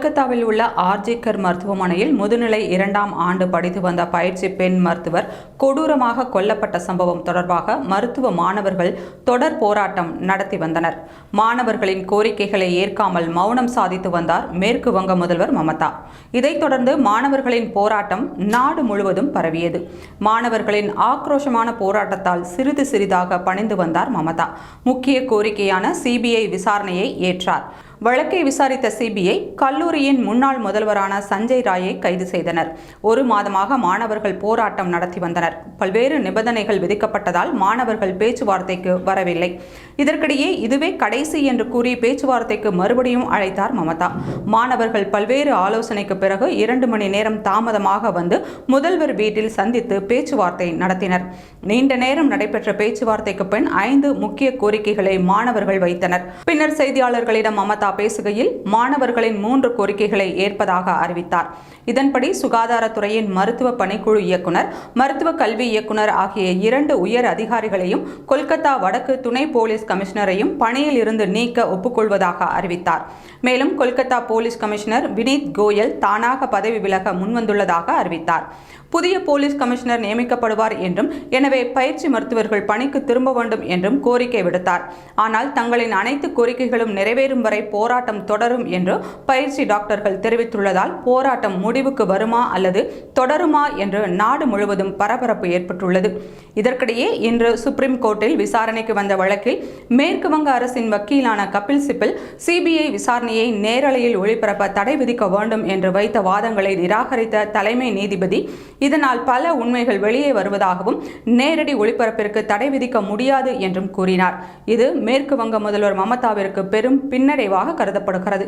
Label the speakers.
Speaker 1: கொல்கத்தாவில் உள்ள ஆர்ஜிக்கர் மருத்துவமனையில் முதுநிலை இரண்டாம் ஆண்டு படித்து வந்த பயிற்சி பெண் மருத்துவர் கொடூரமாக கொல்லப்பட்ட சம்பவம் தொடர்பாக மருத்துவ மாணவர்கள் தொடர் போராட்டம் நடத்தி வந்தனர். மாணவர்களின் கோரிக்கைகளை ஏற்காமல் மௌனம் சாதித்து வந்தார் மேற்கு வங்க முதல்வர் மமதா. இதைத் தொடர்ந்து மாணவர்களின் போராட்டம் நாடு முழுவதும் பரவியது. மாணவர்களின் ஆக்ரோஷமான போராட்டத்தால் சிறிது சிறிதாக பணிந்து வந்தார் மமதா. முக்கிய கோரிக்கையான சிபிஐ விசாரணையை ஏற்றார். வழக்கை விசாரித்த சிபிஐ கல்லூரியின் முன்னாள் முதல்வரான சஞ்சய் ராயை கைது செய்தனர். ஒரு மாதமாக மாணவர்கள் போராட்டம் நடத்தி வந்தனர். பல்வேறு நிபந்தனைகள் விதிக்கப்பட்டதால் மாணவர்கள் பேச்சுவார்த்தைக்கு வரவில்லை. இதற்கிடையே இதுவே கடைசி என்று கூறி பேச்சுவார்த்தைக்கு மறுபடியும் அழைத்தார் மமதா. மாணவர்கள் பல்வேறு ஆலோசனைக்கு பிறகு இரண்டு மணி நேரம் தாமதமாக வந்து முதல்வர் வீட்டில் சந்தித்து பேச்சுவார்த்தை நடத்தினர். நீண்ட நேரம் நடைபெற்ற பேச்சுவார்த்தைக்கு பின் ஐந்து முக்கிய கோரிக்கைகளை மாணவர்கள் வைத்தனர். பின்னர் செய்தியாளர்களிடம் மமதா பேசுகையில் மாணவர்களின் மூன்று கோரிக்கைகளை ஏற்பதாக அறிவித்தார். இதன்படி சுகாதாரத்துறையின் மருத்துவ பணிக்குழு இயக்குனர் மருத்துவ கல்வி இயக்குனர் ஆகிய இரண்டு உயர் அதிகாரிகளையும் கொல்கத்தா வடக்கு துணை போலீஸ் கமிஷனரையும் பணியில் இருந்து நீக்க ஒப்புக்கொள்வதாக அறிவித்தார். மேலும் கொல்கத்தா போலீஸ் கமிஷனர் வினீத் கோயல் தானாக பதவி விலக முன்வந்துள்ளதாக அறிவித்தார். புதிய போலீஸ் கமிஷனர் நியமிக்கப்படுவார் என்றும் எனவே பயிற்சி மருத்துவர்கள் பணிக்கு திரும்ப வேண்டும் என்றும் கோரிக்கை விடுத்தார். ஆனால் தங்களின் அனைத்து கோரிக்கைகளும் நிறைவேறும் வரை போராட்டம் தொடரும் என்று பயிற்சி டாக்டர்கள் தெரிவித்துள்ளதால் போராட்டம் முடிவுக்கு வருமா அல்லது தொடருமா என்று நாடு முழுவதும் பரபரப்பு ஏற்பட்டுள்ளது. இதற்கிடையே இன்று சுப்ரீம் கோர்ட்டில் விசாரணைக்கு வந்த வழக்கில் மேற்கு வங்க அரசின் வக்கீலான கபில் சிபில் சிபிஐ விசாரணையை நேரலையில் ஒளிபரப்ப தடை விதிக்க வேண்டும் என்று வைத்த வாதங்களை நிராகரித்த தலைமை நீதிபதி இதனால் பல உண்மைகள் வெளியே வருவதாகவும் நேரடி ஒளிபரப்பிற்கு தடை விதிக்க முடியாது என்றும் கூறினார். இது மேற்கு வங்க முதல்வர் மமதாவிற்கு பெரும் பின்னடைவாக கருதப்படுகிறது.